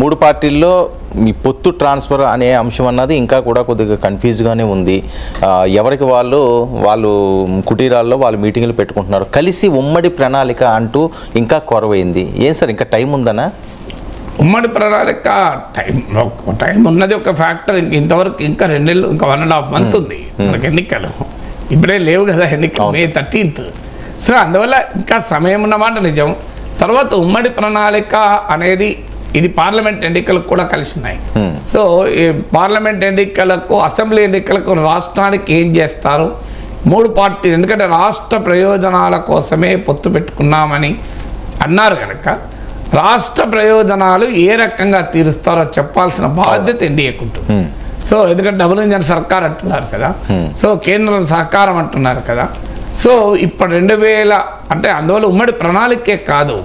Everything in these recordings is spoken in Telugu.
మూడు పార్టీల్లో ఈ పొత్తు ట్రాన్స్ఫర్ అనే అంశం అన్నది ఇంకా కూడా కొద్దిగా కన్ఫ్యూజ్గానే ఉంది. ఎవరికి వాళ్ళు వాళ్ళు కుటీరాల్లో వాళ్ళు మీటింగ్లు పెట్టుకుంటున్నారు. కలిసి ఉమ్మడి ప్రణాళిక అంటూ ఇంకా కొరవైంది. ఏం సార్ ఇంకా టైం ఉందనా? ఉమ్మడి ప్రణాళిక టైం టైం ఉన్నది ఒక ఫ్యాక్టర్. ఇంక ఇంతవరకు ఇంకా రెండు నెలలు ఇంకా వన్ అండ్ హాఫ్ మంత్ ఉంది. మనకి ఎన్నికలు. ఇప్పుడే లేవు కదా ఎన్నికలు మే థర్టీన్త్. సో అందువల్ల ఇంకా సమయం ఉన్నమాట నిజం. తర్వాత ఉమ్మడి ప్రణాళిక అనేది ఇది పార్లమెంట్ ఎన్నికలకు కూడా కలిసి ఉన్నాయి సో ఈ పార్లమెంట్ ఎన్నికలకు అసెంబ్లీ ఎన్నికలకు రాష్ట్రానికి ఏం చేస్తారు? మూడు పార్టీలు ఎందుకంటే రాష్ట్ర ప్రయోజనాల కోసమే పొత్తు పెట్టుకున్నామని అన్నారు కనుక రాష్ట్ర ప్రయోజనాలు ఏ రకంగా తీరుస్తారో చెప్పాల్సిన బాధ్యత ఎన్డీఏకు ఉంటుంది. సో ఎందుకంటే డబుల్ ఇంజన్ సర్కార్ అంటున్నారు కదా. సో కేంద్రం సహకారం అంటున్నారు కదా. సో ఇప్పుడు రెండు వేల అంటే అందువల్ల ఉమ్మడి ప్రణాళికే కాదు.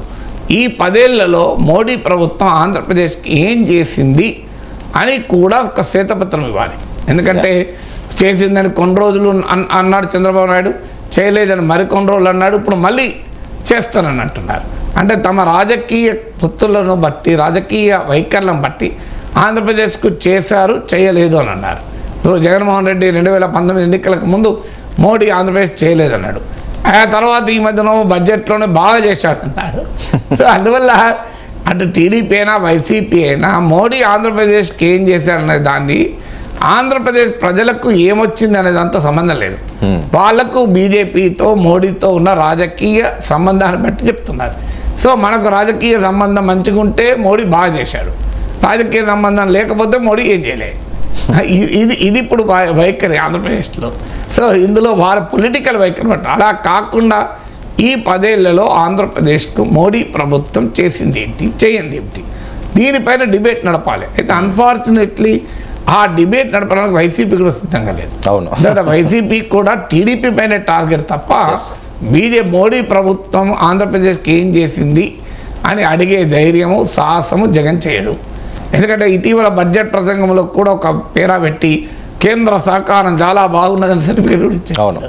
ఈ పదేళ్ళలో మోడీ ప్రభుత్వం ఆంధ్రప్రదేశ్కి ఏం చేసింది అని కూడా ఒక శ్వేతపత్రం ఇవ్వాలి. ఎందుకంటే చేసిందని కొన్ని రోజులు అన్- అన్నాడు చంద్రబాబు నాయుడు చేయలేదని మరికొన్ని రోజులు అన్నాడు ఇప్పుడు మళ్ళీ చేస్తానని అంటున్నారు. అంటే తమ రాజకీయ పొత్తులను బట్టి రాజకీయ వైఖరులను బట్టి ఆంధ్రప్రదేశ్కు చేశారు చేయలేదు అని అన్నారు. జగన్మోహన్ రెడ్డి రెండు వేల పంతొమ్మిది ఎన్నికలకు ముందు మోడీ ఆంధ్రప్రదేశ్ చేయలేదన్నాడు. తర్వాత ఈ మధ్యన బడ్జెట్లోనే బాగా చేశాడన్నాడు సో అందువల్ల అటు టీడీపీ అయినా వైసీపీ అయినా మోడీ ఆంధ్రప్రదేశ్కి ఏం చేశాడనే దాన్ని ఆంధ్రప్రదేశ్ ప్రజలకు ఏమొచ్చింది అనే దాంతో సంబంధం లేదు. వాళ్ళకు బీజేపీతో మోడీతో ఉన్న రాజకీయ సంబంధాన్ని బట్టి చెప్తున్నారు. సో మనకు రాజకీయ సంబంధం మంచిగా ఉంటే మోడీ బాగా చేశాడు. రాజకీయ సంబంధం లేకపోతే మోడీ ఏం చేయలేదు ఇది ఇది ఇప్పుడు వైఖరి ఆంధ్రప్రదేశ్లో. సో ఇందులో వారి పొలిటికల్ వైఖరి అలా కాకుండా ఈ పదేళ్ళలో ఆంధ్రప్రదేశ్కు మోడీ ప్రభుత్వం చేసింది ఏంటి? చేయండి ఏంటి? దీనిపైన డిబేట్ నడపాలి. అయితే అన్ఫార్చునేట్లీ ఆ డిబేట్ నడపడానికి వైసీపీ కూడా సిద్ధంగా లేదు. అవును. వైసీపీ కూడా టీడీపీ పైన టార్గెట్ తప్ప బీజే మోడీ ప్రభుత్వం ఆంధ్రప్రదేశ్కి ఏం చేసింది అని అడిగే ధైర్యము సాహసము జగన్ చేయడు. ఎందుకంటే ఇటీవల బడ్జెట్ ప్రసంగంలో కూడా ఒక పేరా పెట్టి కేంద్ర సహకారం చాలా బాగున్నదని సర్టిఫికేట్ కూడా ఇచ్చారు. అవును.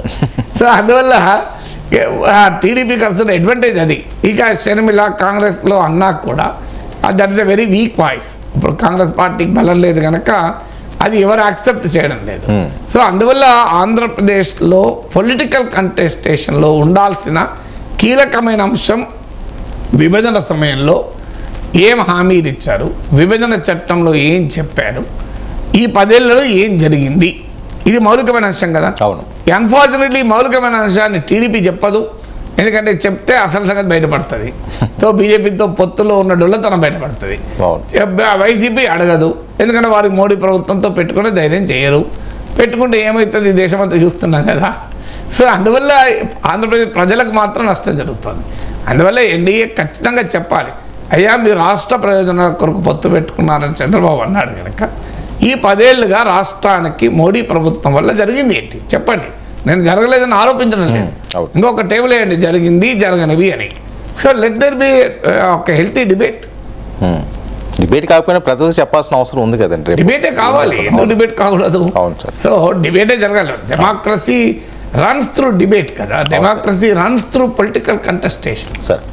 సో అందువల్ల టీడీపీకి వస్తున్న అడ్వాంటేజ్ అది. ఇక షర్మిల కాంగ్రెస్లో అన్నా కూడా that is a very weak voice ఇప్పుడు కాంగ్రెస్ పార్టీకి బలం లేదు కనుక అది ఎవరు యాక్సెప్ట్ చేయడం లేదు. సో అందువల్ల ఆంధ్రప్రదేశ్లో పొలిటికల్ కంటెస్టేషన్లో ఉండాల్సిన కీలకమైన అంశం విభజన సమయంలో ఏం హామీలు ఇచ్చారు? విభజన చట్టంలో ఏం చెప్పారు? ఈ పదేళ్ళలో ఏం జరిగింది? ఇది మౌలికమైన అంశం కదా? అవును. అన్ఫార్చునేట్లీ మౌలికమైన అంశాన్ని టీడీపీ చెప్పదు. ఎందుకంటే చెప్తే అసలు సంగతి బయటపడుతుంది. సో బీజేపీతో పొత్తులో ఉన్న డొల్లతనం బయటపడుతుంది. వైసీపీ అడగదు. ఎందుకంటే వారికి మోడీ ప్రభుత్వంతో పెట్టుకునే ధైర్యం చేయరు. పెట్టుకుంటే ఏమవుతుంది ఈ దేశం అంతా చూస్తున్నాం కదా. సో అందువల్ల ఆంధ్రప్రదేశ్ ప్రజలకు మాత్రం నష్టం జరుగుతుంది. అందువల్ల ఎన్డీఏ ఖచ్చితంగా చెప్పాలి. అయ్యా మీరు రాష్ట్ర ప్రయోజనాల కొరకు పొత్తు పెట్టుకున్నారని చంద్రబాబు అన్నాడు కనుక ఈ పదేళ్ళుగా రాష్ట్రానికి మోడీ ప్రభుత్వం వల్ల జరిగింది ఏంటి? చెప్పండి. నేను జరగలేదని ఆరోపించడం లేదు. ఇంకొక టేబుల్ వేయండి. జరిగింది జరగనివి అని. సో లెట్ దర్ బి ఒక హెల్తీ డిబేట్ డిబేట్ కాకపోయినా ప్రజలకు చెప్పాల్సిన అవసరం ఉంది కదండి డిబేటే కావాలి. ఎందుకు డిబేట్ కాకూడదు? అవును సార్. సో డిబేటే జరగాలి. డెమోక్రసీ రన్స్ త్రూ డిబేట్ కదా. Democracy runs through political contestation sir.